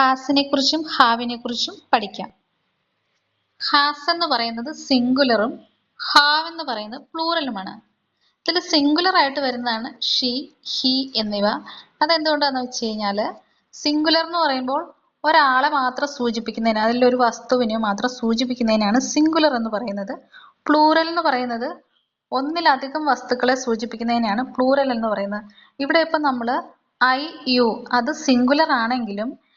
ഹാസിനെ കുറിച്ചും ഹാവിനെ കുറിച്ചും പഠിക്കാം. ഹാസ് എന്ന് പറയുന്നത് സിംഗുലറും ഹാവ് എന്ന് പറയുന്നത് പ്ലൂറലുമാണ്. ഇതിൽ സിംഗുലർ ആയിട്ട് വരുന്നതാണ് ഷീ ഹി എന്നിവ. അതെന്തുകൊണ്ടാന്ന് വെച്ച് കഴിഞ്ഞാൽ സിംഗുലർ എന്ന് പറയുമ്പോൾ ഒരാളെ മാത്രം സൂചിപ്പിക്കുന്നതിന് അതിലൊരു വസ്തുവിനെ മാത്രം സൂചിപ്പിക്കുന്നതിനാണ് സിംഗുലർ എന്ന് പറയുന്നത്. പ്ലൂറൽ എന്ന് പറയുന്നത് ഒന്നിലധികം വസ്തുക്കളെ സൂചിപ്പിക്കുന്നതിനാണ് പ്ലൂറൽ എന്ന് പറയുന്നത്. ഇവിടെ ഇപ്പം നമ്മൾ ഐ യു അത് സിംഗുലർ ആണെങ്കിലും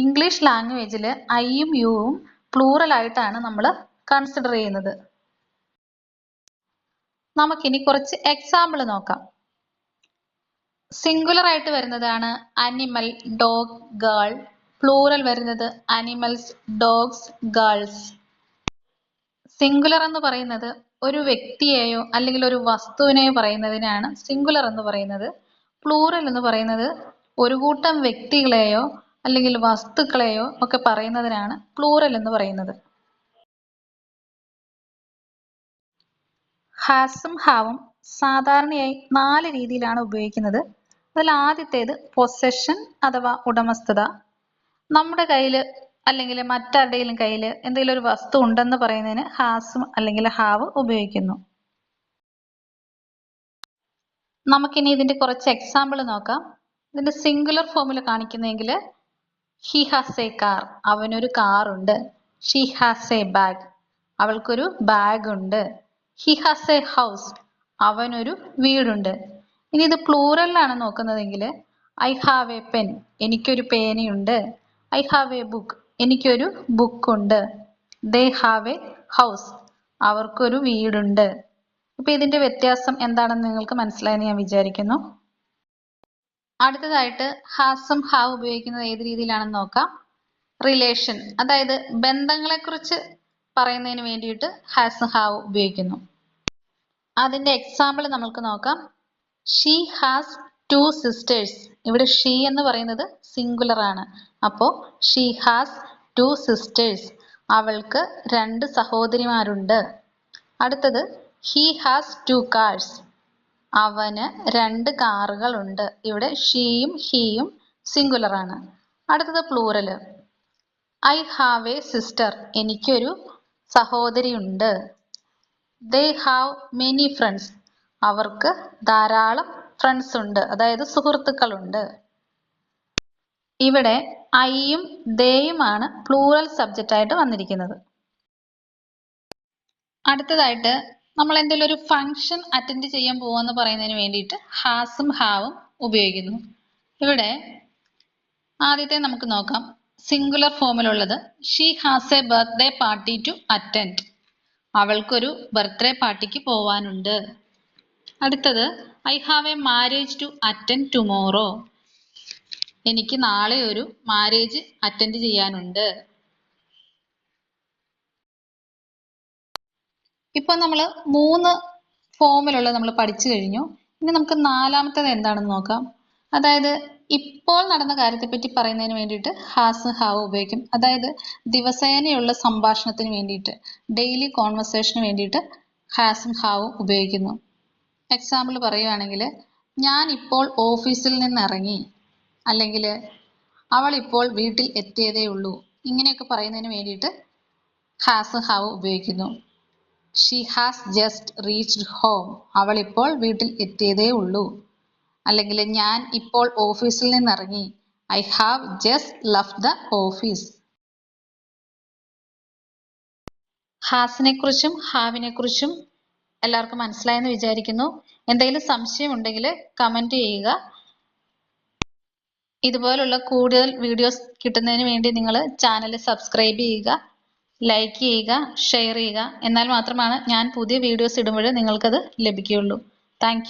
ഇംഗ്ലീഷ് ലാംഗ്വേജിൽ ഐയും യുവും പ്ലൂറൽ ആയിട്ടാണ് നമ്മൾ കൺസിഡർ ചെയ്യുന്നത്. നമുക്കിനി കുറച്ച് എക്സാമ്പിൾ നോക്കാം. സിംഗുലർ ആയിട്ട് വരുന്നതാണ് അനിമൽ ഡോഗ് ഗേൾ പ്ലൂറൽ വരുന്നത് അനിമൽസ് ഡോഗ്സ് ഗേൾസ് സിംഗുലർ എന്ന് പറയുന്നത് ഒരു വ്യക്തിയെയോ അല്ലെങ്കിൽ ഒരു വസ്തുവിനെയോ പറയുന്നതിനാണ് സിംഗുലർ എന്ന് പറയുന്നത്. പ്ലൂറൽ എന്ന് പറയുന്നത് ഒരു കൂട്ടം വ്യക്തികളെയോ അല്ലെങ്കിൽ വസ്തുക്കളെയോ ഒക്കെ പറയുന്നതിനാണ് പ്ലൂറൽ എന്ന് പറയുന്നത്. ഹാസും ഹാവും സാധാരണയായി നാല് രീതിയിലാണ് ഉപയോഗിക്കുന്നത്. അതിൽ ആദ്യത്തേത് പൊസഷൻ അഥവാ ഉടമസ്ഥത. നമ്മുടെ കയ്യിൽ അല്ലെങ്കിൽ മറ്റാരുടെയും കയ്യിൽ എന്തെങ്കിലും ഒരു വസ്തു ഉണ്ടെന്ന് പറയുന്നതിന് ഹാസും അല്ലെങ്കിൽ ഹാവ് ഉപയോഗിക്കുന്നു. നമുക്കിനി ഇതിന്റെ കുറച്ച് എക്സാമ്പിൾ നോക്കാം. ഇതിന്റെ സിംഗുലർ ഫോമിൽ കാണിക്കുന്നെങ്കിൽ ഹി ഹാസ് എ കാർ അവനൊരു കാറുണ്ട് ഷീ ഹാസ് എ ബാഗ് അവൾക്കൊരു ബാഗ് ഉണ്ട്. ഹി ഹാസ് എ ഹൗസ് അവനൊരു വീടുണ്ട്. ഇനി ഇത് പ്ലൂറലിലാണ് നോക്കുന്നതെങ്കിൽ ഐ ഹാവ് എ പെൻ എനിക്കൊരു പേനയുണ്ട്. ഐ ഹാവ് എ ബുക്ക് എനിക്കൊരു ബുക്കുണ്ട് ദേ ഹാവ് എ ഹൗസ് അവർക്കൊരു വീടുണ്ട്. അപ്പൊ ഇതിന്റെ വ്യത്യാസം എന്താണെന്ന് നിങ്ങൾക്ക് മനസ്സിലായെന്ന് ഞാൻ വിചാരിക്കുന്നു. അടുത്തതായിട്ട് ഹാസും ഹാവ് ഉപയോഗിക്കുന്നത് ഏത് രീതിയിലാണെന്ന് നോക്കാം. റിലേഷൻ അതായത് ബന്ധങ്ങളെക്കുറിച്ച് പറയുന്നതിന് വേണ്ടിയിട്ട് ഹാസും ഹാവ് ഉപയോഗിക്കുന്നു. അതിന്റെ എക്സാമ്പിൾ നമുക്ക് നോക്കാം. ഷീ ഹാസ് ടു സിസ്റ്റേഴ്സ് ഇവിടെ ഷീ എന്ന് പറയുന്നത് സിംഗുലർ ആണ്. അപ്പോൾ ഷീ ഹാസ് ടു സിസ്റ്റേഴ്സ് അവൾക്ക് രണ്ട് സഹോദരിമാരുണ്ട്. അടുത്തത് ഹി ഹാസ് ടു കാർസ് അവന് രണ്ട് കാറുകൾ ഉണ്ട്. ഇവിടെ ഷീയും ഹീയും സിംഗുലർ ആണ്. അടുത്തത് plural I have a sister എനിക്കൊരു സഹോദരിയുണ്ട്. ദേ ഹാവ് മെനി ഫ്രണ്ട്സ് അവർക്ക് ധാരാളം ഫ്രണ്ട്സ് ഉണ്ട്. അതായത് സുഹൃത്തുക്കളുണ്ട്. ഇവിടെ ഐയും ദേയുമാണ് പ്ലൂറൽ സബ്ജക്റ്റ് ആയിട്ട് വന്നിരിക്കുന്നത്. അടുത്തതായിട്ട് നമ്മൾ എന്തെങ്കിലും ഒരു ഫംഗ്ഷൻ അറ്റൻഡ് ചെയ്യാൻ പോവാന്ന് പറയുന്നതിന് വേണ്ടിയിട്ട് ഹാസും ഹാവും ഉപയോഗിക്കുന്നു. ഇവിടെ ആദ്യത്തെ നമുക്ക് നോക്കാം. Singular ഫോമിലുള്ളത് she has a birthday party to attend അവൾക്കൊരു ബർത്ത്ഡേ പാർട്ടിക്ക് പോവാനുണ്ട്. അടുത്തത് I have a marriage to attend tomorrow എനിക്ക് നാളെ ഒരു മാരേജ് അറ്റൻഡ് ചെയ്യാനുണ്ട്. ഇപ്പൊ നമ്മൾ മൂന്ന് ഫോമിലുള്ള നമ്മൾ പഠിച്ചു കഴിഞ്ഞു. ഇനി നമുക്ക് നാലാമത്തേത് എന്താണെന്ന് നോക്കാം. അതായത് ഇപ്പോൾ നടന്ന കാര്യത്തെ കാര്യത്തെപ്പറ്റി പറയുന്നതിന് വേണ്ടിയിട്ട് ഹാസ് ഹാവ് ഉപയോഗിക്കും. അതായത് ദിവസേനയുള്ള സംഭാഷണത്തിന് വേണ്ടിയിട്ട് ഡെയിലി കോൺവെർസേഷന് വേണ്ടിയിട്ട് ഹാസും ഹാവും ഉപയോഗിക്കുന്നു. എക്സാമ്പിൾ പറയുകയാണെങ്കിൽ ഞാൻ ഇപ്പോൾ ഓഫീസിൽ നിന്ന് ഇറങ്ങി അല്ലെങ്കിൽ അവൾ ഇപ്പോൾ വീട്ടിൽ എത്തിയതേ ഉള്ളൂ ഇങ്ങനെയൊക്കെ പറയുന്നതിന് വേണ്ടിയിട്ട് ഹാസ് ഹാവ് ഉപയോഗിക്കുന്നു. She has just reached home അവൾ ഇപ്പോൾ വീട്ടിൽ എത്തിയതേ ഉള്ളൂ. അല്ലെങ്കിൽ ഞാൻ ഇപ്പോൾ ഓഫീസിൽ നിന്ന് ഇറങ്ങി I have just left the office ഹാസിനെ കുറിച്ചും ഹാവിനെ കുറിച്ചും എല്ലാവർക്കും മനസ്സിലായെന്ന് വിചാരിക്കുന്നു. എന്തെങ്കിലും സംശയം ഉണ്ടെങ്കിൽ കമന്റ് ചെയ്യുക. ഇതുപോലുള്ള കൂടുതൽ വീഡിയോസ് കിട്ടുന്നതിന് വേണ്ടി നിങ്ങൾ ചാനൽ സബ്സ്ക്രൈബ് ചെയ്യുക. ലൈക്ക് ചെയ്യുക ഷെയർ ചെയ്യുക. എന്നാൽ മാത്രമാണ് ഞാൻ പുതിയ വീഡിയോസ് ഇടുമ്പോൾ നിങ്ങൾക്കത് ലഭിക്കുകയുള്ളൂ. താങ്ക്